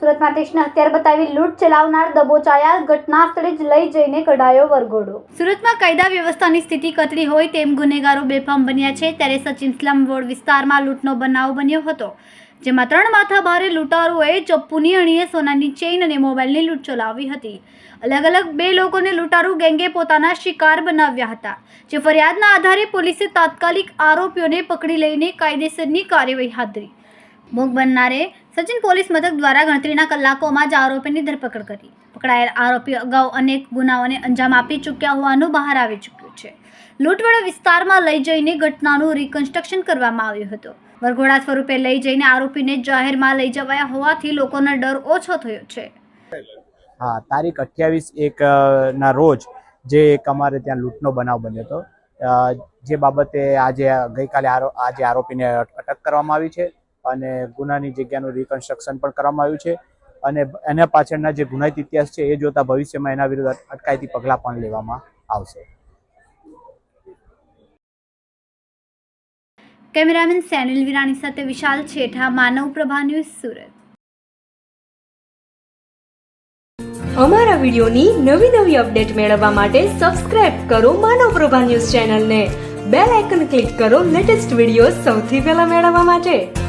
સુરતમાં તીક્ષ્ણ હથિયાર બતાવી લૂંટ ચલાવનાર દબોચાયા ઘટના સ્થળે જ લઈ જઈને કઢાયો વરઘોડો. સુરતમાં કાયદા વ્યવસ્થાની સ્થિતિ કથળી હોય તેમ ગુનેગારો બેફામ બન્યા છે, ત્યારે સચિન સ્લમ વોર્ડ વિસ્તારમાં લૂંટનો બનાવ બન્યો હતો, જેમાં ત્રણ માથા ભારે લૂંટારુઓએ ચપ્પુની અણીએ સોનાની ચેઇન અને મોબાઈલની લૂંટ ચલાવી હતી. અલગ અલગ બે લોકોને લૂંટારુ ગેંગે પોતાના શિકાર બનાવ્યા હતા, જે ફરિયાદના આધારે પોલીસે તાત્કાલિક આરોપીઓને પકડી લઈને કાયદેસરની કાર્યવાહી હાથ ધરી. ભોગ બનનારે સચિન પોલીસ મથક દ્વારા ગણતરીના કલાકોમાં જ આરોપીની ધરપકડ કરી. પકડાયેલ આરોપી અગાઉ અનેક ગુનાઓને અંજામ આપી ચૂક્યા હોવાનું બહાર આવી ચૂક્યું છે. લૂંટવાળા વિસ્તારમાં લઈ જઈને ઘટનાનું રિકન્સ્ટ્રક્શન કરવામાં આવ્યું હતું. વરઘોડા સ્વરૂપે લઈ જઈને આરોપીને જાહેરમાં લઈ જવાયા હોવાથી લોકોનો ડર ઓછો થયો છે. હા, તારીખ અઠ્યાવીસ એક ના રોજ જે એક અમારે ત્યાં લૂંટનો બનાવ બન્યો હતો જે બાબતે આજે ગઈકાલે આજે આરોપીને અટક કરવામાં આવી છે. અને ગુનાની જગ્યાનું રિકન્સ્ટ્રક્શન પણ કરવામાં આવ્યું છે. અને એના પાછળના જે ગુનાહિત ઇતિહાસ છે એ જોતા ભવિષ્યમાં એના વિરુદ્ધ અટ- અટકાયતી પગલાં પણ લેવામાં આવશે. કેમેરામેન સેનિલ વિરાણી સાથે વિશાલ છેઠા માનવ પ્રભા ન્યૂઝ સુરત. અમારા વિડીયોની નવી નવી અપડેટ મેળવવા માટે સબસ્ક્રાઇબ કરો માનવ પ્રભા ન્યૂઝ ચેનલને. બેલ આઇકન ક્લિક કરો લેટેસ્ટ વીડિયો સૌથી પહેલા મેળવવા માટે.